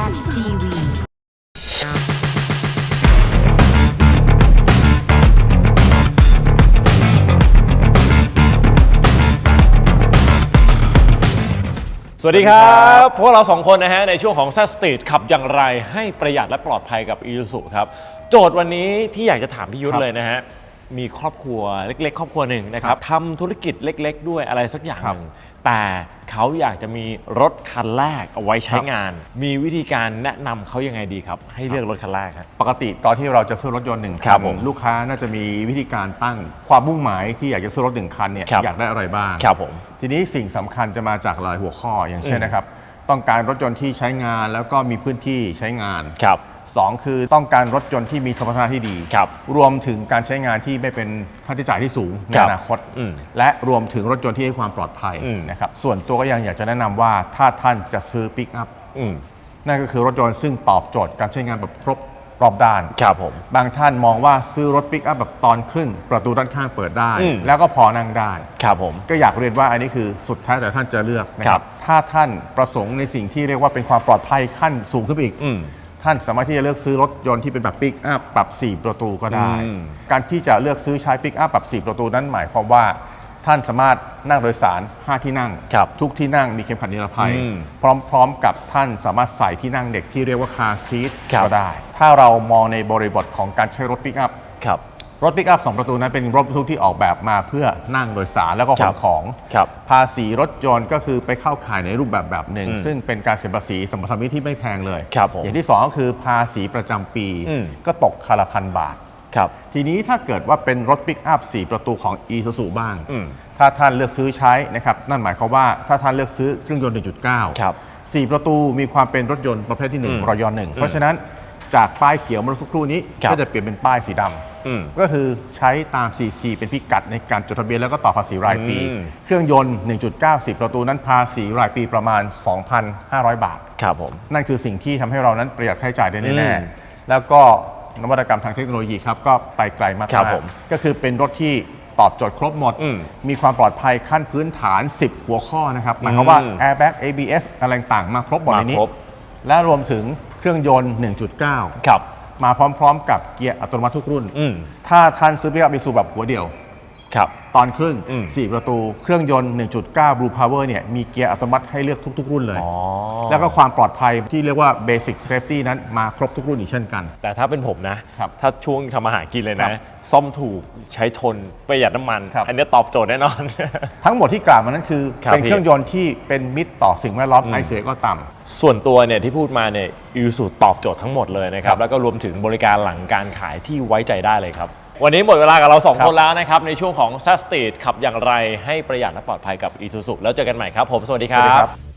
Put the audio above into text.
TV สวัสดีครับ พวกเราสองคนนะฮะ ในช่วงของ s ซ s t e e t ขับอย่างไรให้ประหยัดและปลอดภัยกับ i s u z u ครับ โจทย์วันนี้ที่อยากจะถามพี่ยุทธครับเลยนะฮะ มีครอบครัวเล็ก ๆ ครอบครัวหนึ่งนะครับทำธุรกิจเล็ก ๆ ด้วยอะไรสักอย่างหนึ่งแต่เขาอยากจะมีรถคันแรกเอาไว้ใช้งาน มีวิธีการแนะนำเขายังไงดีครับ ให้เลือกรถคันแรกครับ ปกติตอนที่เราจะซื้อรถยนต์หนึ่งครัคับผมลูกค้าน่าจะมีวิธีการตั้งความมุ่งหมายที่อยากจะซื้อรถหนึ่งคันเนี่ยครับอยากได้อะไรบ้างครับผมทีนี้สิ่งสำคัญจะมาจากหลายหัวข้ออย่างเช่นอืมนะครับ ต้องการรถยนต์ที่ใช้งานแล้วก็มีพื้นที่ใช้งาน ครับ สองคือต้องการรถยนต์ที่มีสมรรถนะที่ดี ครับ รวมถึงการใช้งานที่ไม่เป็นค่าใช้จ่ายที่สูงในครับอนาคต อืมและรวมถึงรถยนต์ที่ให้ความปลอดภัยอืม นะครับส่วนตัวก็ยังอยากจะแนะนำว่าถ้าท่านจะซื้อปิกอัพอืมนั่นก็คือรถยนต์ซึ่งตอบโจทย์การใช้งานแบบครบรอบด้าน ครับผม บางท่านมองว่าซื้อรถปิกอัพแบบตอนครึ่ง ประตูด้านข้างเปิดได้ อืม แล้วก็พอนั่งได้ ครับผม ก็อยากเรียนว่าอันนี้คือสุดท้ายแต่ท่านจะเลือกนะคครัรับ บ ถ้าท่านประสงค์ในสิ่งที่เรียกว่าเป็นความปลอดภัยขั้นสูงขึ้นไปอีก อืม ท่านสามารถที่จะเลือกซื้อรถยนต์ที่เป็นแบบปิกอัพปรับ 4 ประตูก็ได้ อืม การที่จะเลือกซื้อใช้ปิกอัพปรับ 4 ประตูนั้นหมายความว่า ท่านสามารถนั่งโดยสาร 5 ที่นั่ง ครับทุกที่นั่งมีเข็มขัดนิรภัย อืมพร้อมๆกับท่านสามารถใส่ที่นั่งเด็กที่เรียกว่าคาร์ซีทครับ ก็ได้ ถ้าเรามองในบริบทของการใช้รถปิกอัพ ครับ รถปิกอัพสองประตูนั้นเป็นรถบรรทุกที่ออกแบบมาเพื่อนั่งโดยสารแล้วก็ขครันบของ ครับ ภาษีรถยนต์ก็คือไปเข้าข่ายในรูปแบบแบบหนึ่งอืมซึ่งเป็นการเสียภาษีสมรสมิตที่ไม่แพงเลย ครับผมอย่างที่สองก็คือภาษีประจำปีอืม ก็ตกคาละพันบาท ครับ ทีนี้ถ้าเกิดว่าเป็นรถปิกอัพ4 ประตูของ e s u z u บ้าง อืมถ้าท่านเลือกซื้อใช้นะครับ นั่นหมายความว่าถ้าท่านเลือกซื้อเครื่องยนต์ 1.9 ครับ4 ประตูมีความเป็นรถยนต์ประเภทที่ อืม1 รอยหนึ่ง เพราะฉะนั้น จากป้ายเขียวเมื่อสักครู่นี้ครับก็จะเปลี่ยนเป็นป้ายสีดำอืมก็คือใช้ตาม CC เป็นพิกัดในการจดทะเบียนแล้วก็ต่อภาษีรายปีอืมเครื่องยนต์ 1.90 ประตูนั้นภาษีรายปีประมาณ 2,500 บาท ครับผม นั่นคือสิ่งที่ทำให้เรานั้นประหยัดค่าใช้จ่ายได้อืแน่มๆแล้วก็นวัตกรรมทางเทคโนโลยีครับ ก็ไปไกลมากๆครับผมก็คือเป็นรถที่ตอบโจทย์ครบหมดอืมมีความปลอดภัยขั้นพื้นฐาน 10 หัวข้อนะครับหมายความว่าอืม airbag ABS อะไรต่างๆมาครบหมดในนี้มาครบและรวมถึง เครื่องยนต์ 1.9 ครับ มาพร้อมๆ กับเกียร์อัตโนมัติทุกรุ่น อืม ถ้าท่านซื้อปิกอัพอีซูแบบหัวเดียว ครับ ตอนครึ่ง อืม 4 ประตู เครื่องยนต์ 1.9 Blue Power เนี่ยมีเกียร์อัตโนมัติให้เลือกทุก ๆ รุ่นเลย อ๋อแล้วก็ความปลอดภัยที่เรียกว่า Basic Safety นั้นมาครบทุกรุ่นอีกเช่นกัน แต่ถ้าเป็นผมนะ ครับถ้าช่วงทำอาหารกินเลยครันะ บซ่อมถูกใช้ทนประหยัดน้ำมัน ครับ อันนี้ตอบโจทย์แน่นอน ทั้งหมดที่กล่าวมานั้นคือ ครับเป็นพี่ เครื่องยนต์ที่เป็นมิตรต่อสิ่งแวดล้อมอืมไอเสียก็ต่ำ ส่วนตัวเนี่ยที่พูดมาเนี่ยอิวสูตอบโจทย์ทั้งหมดเลยนะครับ แล้วก็รวมถึงบริการหลังการขายที่ไว้ใจได้เลยครับ วันนี้หมดเวลากับเราสองครับคนแล้วนะครับ ในช่วงของ s ซ s t e e t ขับอย่างไรให้ประหยัดและปลอดภัยกับ i s u z u แล้วเจอกันใหม่ครับผม สวัสดีคสวัสดีรัครับ บ